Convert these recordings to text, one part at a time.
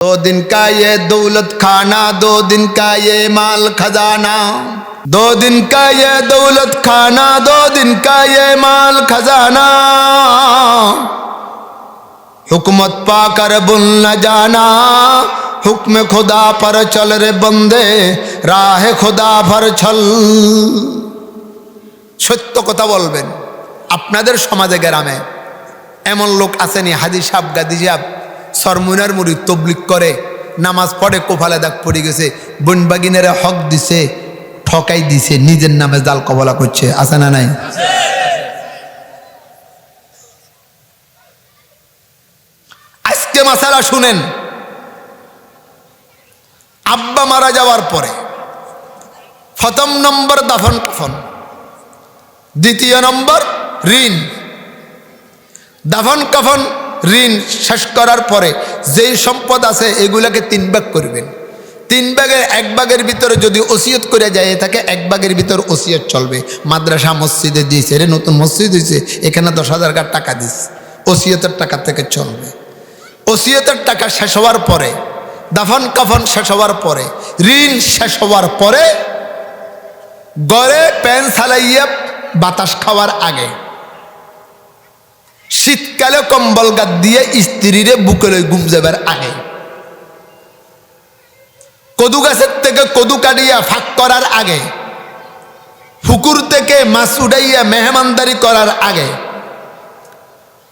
दो दिन का ये दौलत खाना दो दिन का ये माल खजाना दो दिन का ये दौलत खाना दो दिन का ये माल खजाना हुकूमत पाकर बुल न जाना हुक्म खुदा पर चल रे बंदे রাহ খোদা ভর ছল সত্য কথা বলবেন আপনাদের সমাজে গ্রামে এমন লোক আসেনি হাজি সাহ গাদি সাহ সরমুনার মুড়ি তবলিক করে, নামাজ পড়ে কোফালে দাগ পড়ে গেছে, বনবাগিনেরা হক দিছে, ঠকাই দিছে, নিজের নামে জাল কবলা করছে, আছে না নাই? আজকে মাসালা শুনেন, আব্বা মারা যাওয়ার পরে, প্রথম নম্বর দাফন কাফন, দ্বিতীয় নম্বর ঋণ, দাফন কাফন ঋণ শেষ করার পরে যেই সম্পদ আছে এগুলাকে তিন ভাগ করবেন। তিন ভাগের এক ভাগের ভিতরে যদি ওসিয়ত করে যায় থাকে এক ভাগের ভিতর ওসিয়ত চলবে। মাদ্রাসা মসজিদে দিয়েছে, রে নতুন মসজিদ হয়েছে এখানে দশ হাজার টাকা দিস ওসিয়তের টাকা থেকে চলবে। ওসিয়তের টাকা শেষ হওয়ার পরে, দাফন কাফন শেষ হওয়ার পরে, ঋণ শেষ হওয়ার পরে, গড়ে প্যান সালাইয়া বাতাস খাওয়ার আগে শীতকালে কম্বল গাদ দিয়ে স্ত্রীরে বুকে লই যাবার আগে কদু গাছের থেকে কদু কাটিয়া ফাঁক করার আগে পুকুর থেকে মাছ উড়াইয়া মেহমানদারি করার আগে,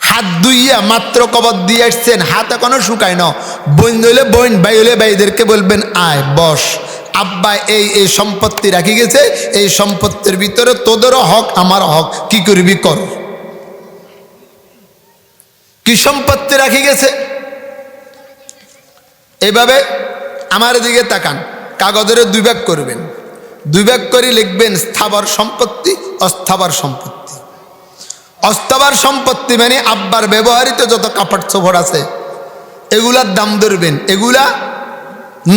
হাত ধুইয়া মাত্র কবর দিয়ে আসছেন, হাত এখনও শুকায় না। বইন হইলে বইন, বাই হইলে বাইদেরকে বলবেন, আয়, বস, আব্বা, এই এই সম্পত্তি রাখি গেছে, এই সম্পত্তির ভিতরে তোদেরও হক আমার হক, কি করবি কর। কি সম্পত্তি রাখি গেছে? এভাবে আমার দিকে তাকান, কাগজের দুই ভাগ করবেন। দুই ভাগ করে লিখবেন, স্থাবর সম্পত্তি, অস্থাবর সম্পত্তি। অস্থাবর সম্পত্তি মানে আব্বার ব্যবহৃত যত কাপড় চোপড় আছে, এগুলার দাম ধরবেন। এগুলা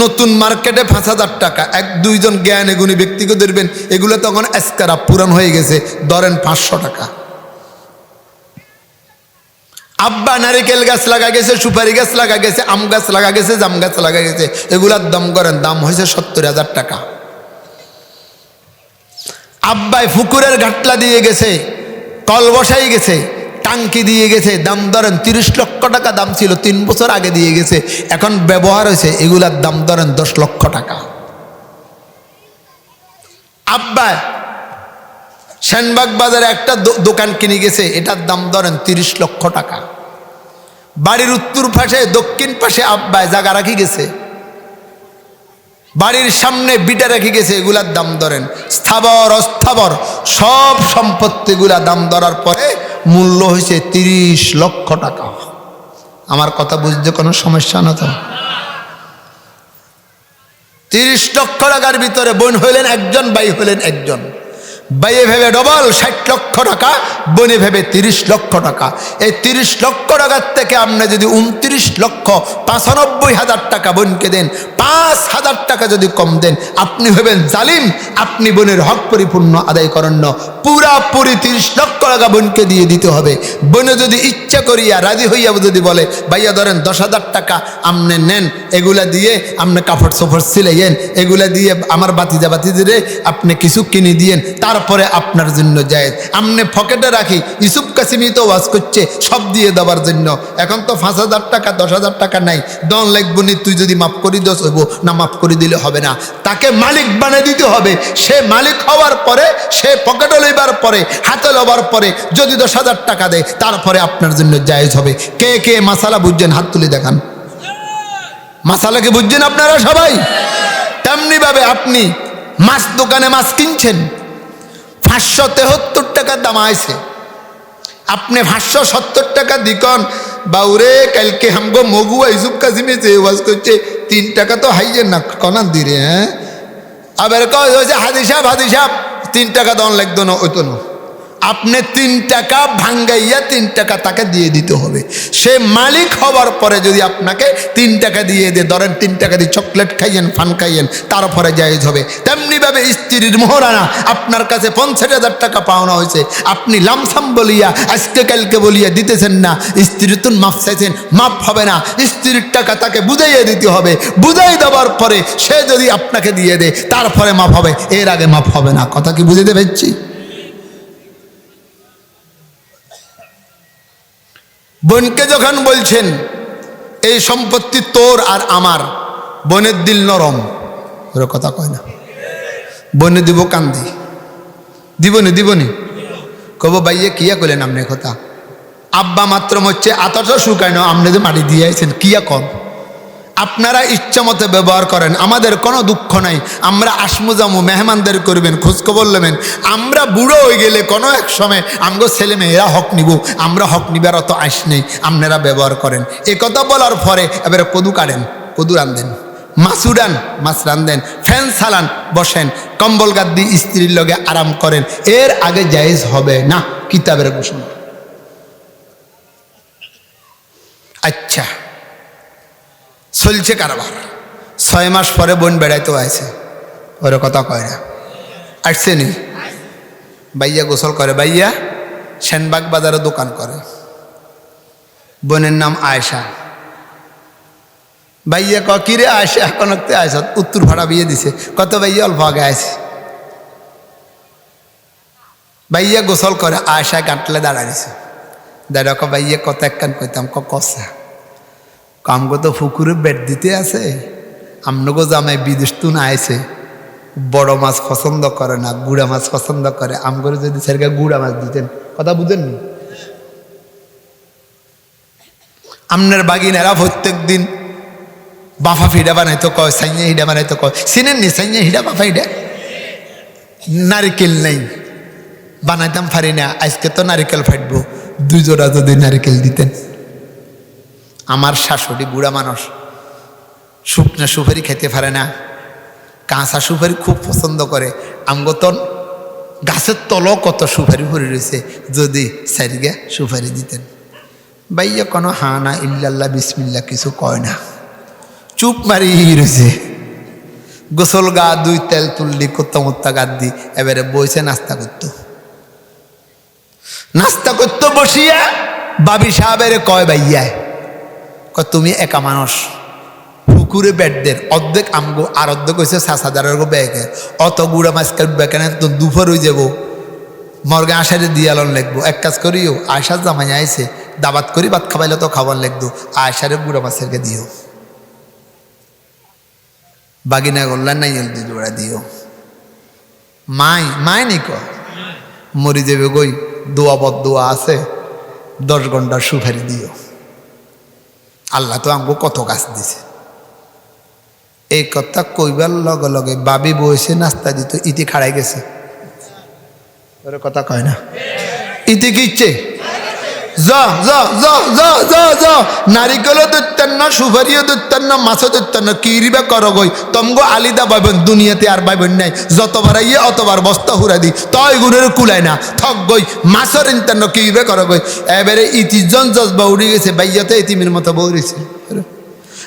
নতুন মার্কেটে পাঁচ হাজার টাকা। এক, দুইজন জ্ঞান এগুনি ব্যক্তিকে ধরবেন, এগুলো তখন এসকারা পুরান হয়ে গেছে, ধরেন পাঁচশো টাকা। আব্বা নারিকেল গাছ লাগা গেছে, সুপারি গাছ লাগা গেছে, আম গাছ লাগা গেছে, জাম গাছ লাগা গেছে। এগুলার দাম করেন, দাম হয়েছে সত্তর হাজার টাকা। আব্বাই ফুকুরের ঘাটলা দিয়ে গেছে, কল বসাই গেছে, টাঙ্কি দিয়ে গেছে, দাম ধরেন তিরিশ লক্ষ টাকা দাম ছিল, তিন বছর আগে দিয়ে গেছে। এখন ব্যবহার হয়েছে, এগুলার দাম ধরেন দশ লক্ষ টাকা। আব্বা সেনবাগ বাজারে একটা দোকান কিনে গেছে, এটার দাম ধরেন তিরিশ লক্ষ টাকা। বাড়ির উত্তর পাশে, দক্ষিণ পাশে আব্বায় জায়গা রাখি গেছে। বাড়ির সামনে বিটা রেখে গেছে, এগুলার দাম ধরেন স্থাবর, অস্থাবর, সব সম্পত্তিগুলা দাম ধরার পরে মূল্য হয়েছে তিরিশ লক্ষ টাকা। আমার কথা বুঝতে কোনো সমস্যা না তো? তিরিশ লক্ষ টাকার ভিতরে বোন হইলেন একজন বাই হইলেন একজন। বাইয়ে ভেবে ডবল ষাট লক্ষ টাকা, বনে ভেবে তিরিশ লক্ষ টাকা। এই তিরিশ লক্ষ টাকার থেকে আপনি যদি উনত্রিশ লক্ষ পাঁচানব্বই হাজার টাকা বোনকে দেন, পাঁচ হাজার টাকা যদি কম দেন, আপনি ভেবেন জালিম, আপনি বোনের হক পরিপূর্ণ আদায় করেন পুরাপুরি তিরিশ লক্ষ টাকা বোনকে দিয়ে দিতে হবে। বোনে যদি ইচ্ছা করিয়া রাজি হইয়া যদি বলে, ভাইয়া ধরেন দশ হাজার টাকা আপনি নেন, এগুলা দিয়ে আপনি কাপড় চোপড় সিলাইয়েন, এগুলা দিয়ে আমার বাতিজা বাতিজিরে আপনি কিছু কিনে দিয়েন, তারপরে আপনার জন্য যায় আপনি পকেটে রাখি ইসুফ কাসিমি তো ওয়াজ করছে, সব দিয়ে দেওয়ার জন্য। এখন তো পাঁচ হাজার টাকা, দশ হাজার টাকা নাই। দন লাগবো নি, তুই যদি মাফ করি দোষ হইব, না মাফ করে দিলে হবে না। তাকে মালিক বানিয়ে দিতে হবে। সে মালিক হওয়ার পরে সে পকেটে লইবার পরে, হাতে লবার পরে যদি দশ হাজার টাকা দেয়, তারপরে আপনার জন্য জায়েজ হবে। কে কে মাসালা বুঝছেন? হাত তুলে দেখান। মাসালাকে বুঝছেন আপনারা সবাই? তেমনি ভাবে আপনি মাছ দোকানে মাছ কিনছেন, পাঁচশো তেহত্তর টাকার দাম আছে আপনি পাঁচশো সত্তর টাকা দিকন, বাউরে কালকে হামগো মগু ইসুফ কাসিমে যে ওয়াজ করছে, তিন টাকা তো হাইজেন না, কনান দিরে হ্যাঁ? আবার কয় হয়েছে হাদি সাহেব হাদি সাহেব তিন টাকা দন লাগতো না ওইতো না আপনি তিন টাকা ভাঙ্গাইয়া তিন টাকা তাকে দিয়ে দিতে হবে। সে মালিক হওয়ার পরে যদি আপনাকে তিন টাকা দিয়ে দিয়ে, ধরেন তিন টাকা দিয়ে চকলেট খাইয়েন, ফান খাইয়েন তারপরে জায়েজ হবে। তেমনিভাবে স্ত্রীর মোহরানা, আপনার কাছে পঞ্চাশ হাজার টাকা পাওনা হয়েছে। আপনি লামসাম বলিয়া, আজকে কালকে বলিয়া দিতেছেন না। স্ত্রীর তো মাফ চাইছেন, মাফ হবে না। স্ত্রীর টাকা তাকে বুঝাইয়ে দিতে হবে। বুঝাই দেওয়ার পরে সে যদি আপনাকে দিয়ে দেয় তারপরে মাফ হবে, এর আগে মাফ হবে না। কথা কি বুঝতে পেরেছি? বোনকে যখন বলছেন, এই সম্পত্তি তোর আর আমার, বোনের দিল নরম। ওর কথা কয় না। বনে দিব কান্দি। দিবনি দিবনি। কব বাইয়ে কিয়া কলেন আপনি কথা? আব্বা মাত্র হচ্ছে আতটা শুকায় না আপনি যে মাটি দিয়ে আইছেন, কিয়া কম আপনারা ইচ্ছা মতো ব্যবহার করেন, আমাদের কোনো দুঃখ নাই। আমরা আসমুজামু মেহমানদের করবেন, খোঁজখবর নেবেন। আমরা বুড়ো হয়ে গেলে কোনো এক সময় আমগো ছেলে মেয়েরা হক নিব, আমরা হক নিবার অত আস নেই, আপনারা ব্যবহার করেন। এ কথা বলার পরে এবারে কদু কাটেন, কদু রান্ধেন মাছ উড়ান মাছ রান্ধেন ফ্যান সালান বসেন, কম্বল গাদ্দি স্ত্রীর লগে আরাম করেন, এর আগে জায়েজ হবে না, কিতাবের ঘোষণা। আচ্ছা। চলছে কারবার। ছয় মাস পরে বোন বেড়াইতেও আছে ওর কথা কয় না। আসছে নি? বাইয়া গোসল করে। বাইয়া সেনবাগ বাজারে দোকান করে। বোনের নাম আয়সা বাইয়া ক কিরে আয়সা এখন আয়সা উত্তর ভাড়া বিয়ে দিছে। কত বাইয়া অল্প আগে আছে বাইয়া গোসল করে আয়সা কাটলে দিছে দাঁড়া ক বাইয়া কত একখান কইতাম, ক কষা কামগো তো পুকুরে বেড দিতে আছে। আমনগো জামাই বিদেশ তুন আইছে। বড় মাছ পছন্দ করে না, গুড়া মাছ পছন্দ করে। আমগরে যদি সেরকে গুড়া মাছ দিতেন, কথা বুঝেন আমনের বাগিনেরা প্রত্যেক দিন বাফা ফিডা বানাইতো, কয় সাইয়া হিডা বানাইতো, কয়, চিনেন নি সাইয়া হিডা বাফা হিডা? নারিকেল নেই, বানাইতাম পারি না, আজকে তো নারিকেল ফাটবো। দুই জোড়া যদি নারিকেল দিতেন। আমার শাশুড়ি বুড়া মানুষ। শুকনা সুপারি খেতে পারে না। কাঁচা সুপারি খুব পছন্দ করে। আমগো তো গাছের তলও কত সুপারি ভরে রয়েছে। যদি সারিগে সুপারি দিতেন। বাইয়া কোনো হা না ইল্লাল্লাহ বিসমিল্লা কিছু কয় না। চুপ মারি রয়েছে। গোসল গা, দুই তেল তুললি, কোত্তা মোত্তা গাদ দি এবারে বইছে নাস্তা করতো। নাস্তা করতো বসিয়া বাবি সাহেবের কয় বাইয়ায়? তুমি একা মানুষ। পুকুরে বেডদের অর্ধেক আমগো, আর অর্ধেক হয়েছে সাত গো ব্যাগে। অত গুড়া মাছ কাটবে কেন, তো দুপুর হয়ে যাব। মর্গে আশারে দিয়ালন লাগবো। এক কাজ করিও আয়সার জামাই আইছে। দাবাত করি, ভাত খাবাইলে তো খাবার লাগতো আয়সারে গুড়া মাছেরকে দিও। বাগিনা করলেন নাই দি জোড়া দিও। মাই মাই নিক মরি যাবে গই, দোয়া বদ দোয়া আছে। দশ ঘণ্টার সুপারি দিও। আল্লাহ তো আমাকে কত গাছ দিছে। এই কথা কইবার লগে লগে বাবি বসে নাস্তা দিত, ইতি খাড়াই গেছে। কথা কয় না। ইতি কি নারিকেলও দিতেন না সুপারিও দিতেন না মাছও দিতেন না কিরিবা কর গই তমগো আলিদা বাইবেন দুনিয়াতে আর বাইবেন নাই। যতবার ইয়ে অতবার বস্তা হুরা দি। তয় গুণের কুলায় না। থক গই, মাছর ইনতেন না কিরিবা কর গই এবারে ইতিজন জজবা উড়ে গেছে বাইয়াতে ইতিমের মতো বৌড়েছে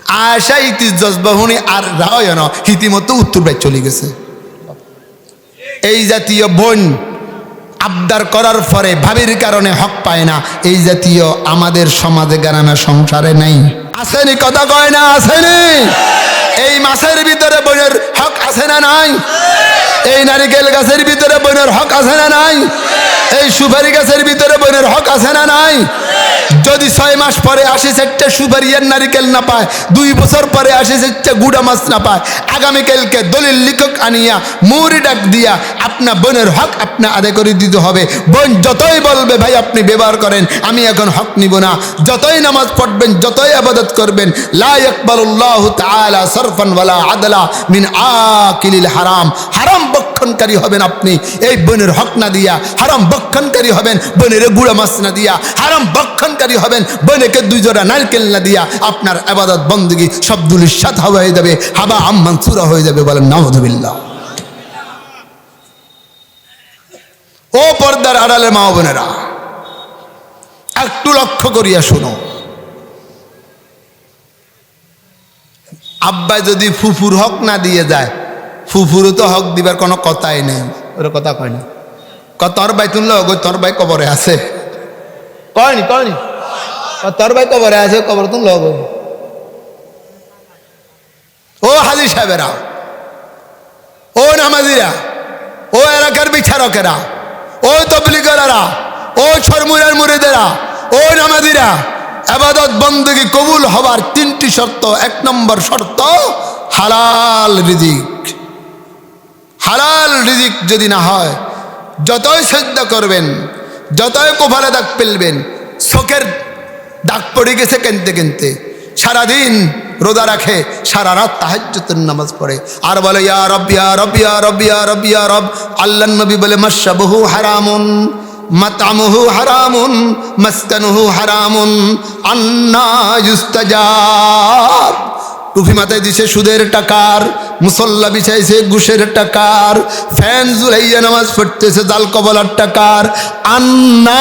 আশা ইতিস জজবা হুনি আর রায় না। হিতিমতো উত্তর চলে গেছে। এই জাতীয় বোন আবদার করার পরে ভাবির কারণে হক পায় না। এই জাতীয় আমাদের সমাজে গ্রামে সংসারে নেই। আসেনি কথা কয় না, আসেনি। এই মাছের ভিতরে বোনের হক আছে না নাই? এই নারিকেল গাছের ভিতরে বোনের হক আছে না নাই? এই সুপারি গাছের ভিতরে বোনের হক আছে না নাই? যদি ছয় মাস পরে আসে চারটে সুপারি আর নারিকেল না পায়, দুই বছর পরে আসে চারটে গুড়া মাছ না পায়, আগামীকালকে দলিল লিখক আনিয়া মুড়ি ডাক দিয়া আপনার বোনের হক আপনি আদায় করে দিতে হবে। বোন যতই বলবে, ভাই, আপনি ব্যবহার করেন, আমি এখন হক নিব না। যতই নামাজ পড়বেন, যতই আবাদত করবেন হারাম। হারাম বক্ষণকারী হবেন আপনি, এই বোনের হক না দিয়া। হারাম বক্ষণকারী হবেন, বোনের গুড়া মাছ না দিয়া। হারাম বক্ষণকারী হবেন বোনেকে দুই জোড়া নারকেল না দিয়া আপনার আবাদত বন্দগি সব দুলিশাত হাওয়া হয়ে যাবে, হাবা আম্মান সুরা হয়ে যাবে বলেন নামদুবিল্লাহ ও পর্দার আড়ালে মা বোনেরা, একটু লক্ষ্য করিয়া শুনো। আব্বাই যদি ফুফুর হক না দিয়ে যায়, ফুফুরও তো হক দিবার কোনো কথাই নেই। ওর কথা কয়নি ক তোর ভাই তুলল তোর ভাই কবরে আছে। কয়নি কয়নি? তোর ভাই কবরে আছে, কবর তুলল গো ও হাজি সাহেবেরা, ও নামাজিরা, ও এলাকার বিচারকেরা, ও তবলিগেরা ও ছরমুরার মুরিদেরা, ও নামাজিরা, আবাদত বন্দী কবুল হবার তিনটি শর্ত, এক নম্বর শর্ত, হালাল রিজিক। হালাল রিজিক যদি না হয়, যতই শ্রদ্ধা করবেন যতই কোফালে দাগ ফেলবেন চোখের দাগ পড়ে গেছে কেনতে কেনতে। সারাদিন রোদা রাখে, সারা রাত তাহাজ্জুতের নামাজ পড়ে। আর বলে, ইয়া রব ইয়া রব ইয়া রব ইয়া রব ইয়া রব। নবী বলে মাসাবহু হারামুন, মাতামহু হারামুন, মাসকানুহু হারামুন, আন্না ইউস্তাজাব। টুপি মাথায় দিছে সুদের টাকার, মুসল্লা বিছাইছে ঘুষের টাকার, ফ্যান জুলাইয়া নামাজ পড়তেছে জাল কবলার টাকার। আন্না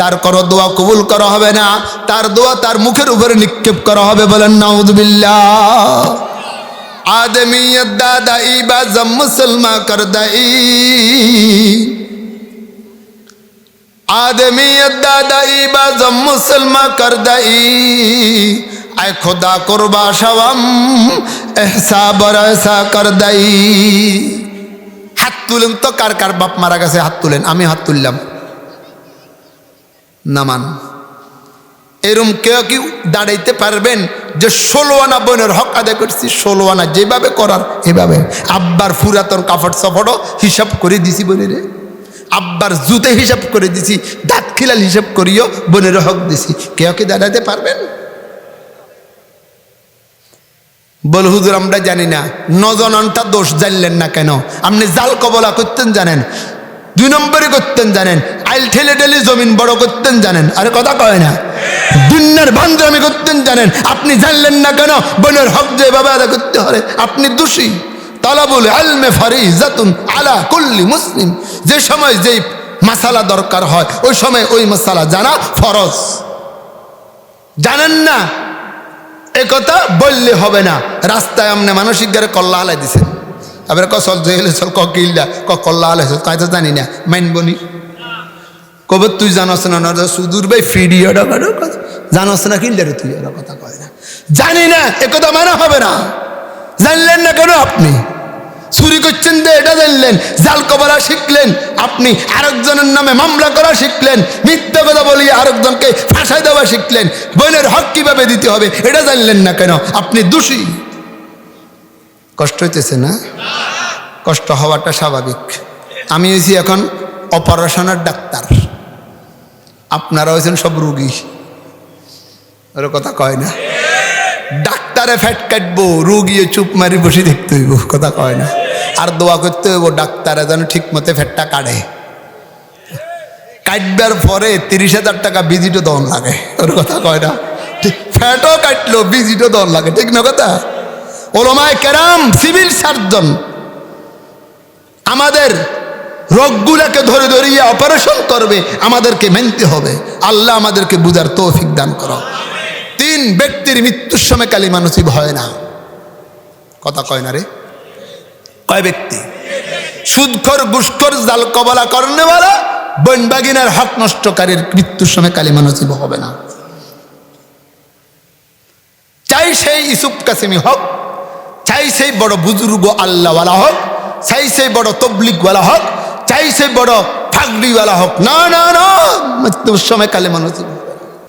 তার করো দোয়া কবুল করা হবে না, তার দোয়া তার মুখের উপরে নিক্ষেপ করা হবে বলেন নাউদুবিল্লা আদমিয়ত দাদা বা জম মুসলমা কর দাই আদমিয়ত দাদাই বা জম মুসলমা কর দাই আয় খোদা করবা সবাম এহসা বরসা কর দাই। হাত তুলেন তো কার কার বাপ মারা গেছে, হাত তুলেন, আমি হাত তুললাম। নামান এরম কেউ কি দাঁড়াইতে পারবেন যে ষোলো আনা বোনের হক আদায় করছি? ষোলো আনা যেভাবে করার, এভাবে। আব্বার ফুরাতন কাপড় সাপড়ও হিসাব করে দিছি বোনের। আব্বার জুতে হিসাব করে দিছি, দাঁত খিলাল হিসাব করিও বোনের হক দিছি। কেউ কি দাঁড়াইতে পারবেন? বল, হুজুর, আমরা জানি না। নজননটা দোষ জানলেন না কেন? আপনি জাল কবলা করতেন জানেন, দুই নম্বরে করতেন জানেন, আইল ঠেলে ঠেলে জমিন বড় করতেন জানেন, আরে কথা কয় না। দুনিয়ার ভান্দ্রামি করতেন জানেন, আপনি জানলেন না কেন? বোনের হক যেভাবে আদা করতে হবে। আপনি দোষী। তালাবুল আলমে ফারি জাতুন আলা কুল্লি মুসলিম। যে সময় যেই মশালা দরকার হয়, ওই সময় ওই মশালা জানা ফরজ। জানেন না? কথা বললে হবে না। রাস্তায় আমনে মানসিক গারে কল্লা হালাই দিছেন। আবার কসল জেলে চল ক কিল্লা ক কল্লা হালাই চল তো জানি না মাইনবনি কবে তুই জানস না না সুদূর ভাই ফিডিও জানস না কিনলে রে তুই ওরা কথা কয় না। জানি না একথা মানা হবে না। জানলেন না কেন আপনি? চুরি করছেন যে এটা জানলেন, জাল কবলা শিখলেন, আপনি আরেকজনের নামে মামলা করা শিখলেন, মিথ্যা কথা বলিয়ে আরেকজনকে ফাঁসাই দেওয়া শিখলেন বোনের হক কীভাবে দিতে হবে এটা জানলেন না কেন? আপনি দোষী। কষ্ট হইতেছে না? কষ্ট হওয়াটা স্বাভাবিক। আমি হয়েছি এখন অপারেশনের ডাক্তার। আপনারা হয়েছেন সব রুগী। ওর কথা কয় না। ডাক্তারে ফ্যাট কাটবো, রুগিয়ে চুপ মারি বসে দেখতে হইব, কথা কয় না। আর দোয়া করতে হইব, ডাক্তারে যেন ঠিক মতো ফ্যাটটা কাটে। কাটবার পরে তিরিশ হাজার টাকা ভিজিটও দন লাগে, ওর কথা কয় না। ঠিক ফ্যাটও কাটলো ভিজিটও দন লাগে, ঠিক না কথা? ওলমায় কেরাম, সিভিল সার্জন, আমাদের রোগগুলাকে ধরে ধরিয়ে অপারেশন করবে, আমাদেরকে মেনতে হবে। আল্লাহ আমাদেরকে বুঝার তৌফিক দান করো। তিন, ব্যক্তির মৃত্যুর সময় কালিমা নসিব হয় না। কথা কয় না রে? কয় ব্যক্তি? সুদখর গুসখর জাল কবলা করনেওয়ালা বনবাগিনার হক নষ্টকারীর মৃত্যুর সময় কালিমা নসিব হবে না। চাই সেই ইসুফ কাসিমি হক, চাই সেই বড় বুজুর্গ আল্লাহওয়ালা হোক, চাই সেই বড় তবলিকওয়ালা হোক, চাই সেই বড় ফাগড়িওয়ালা হোক। না না না, মৃত্যুর সময় কালিমা নসিব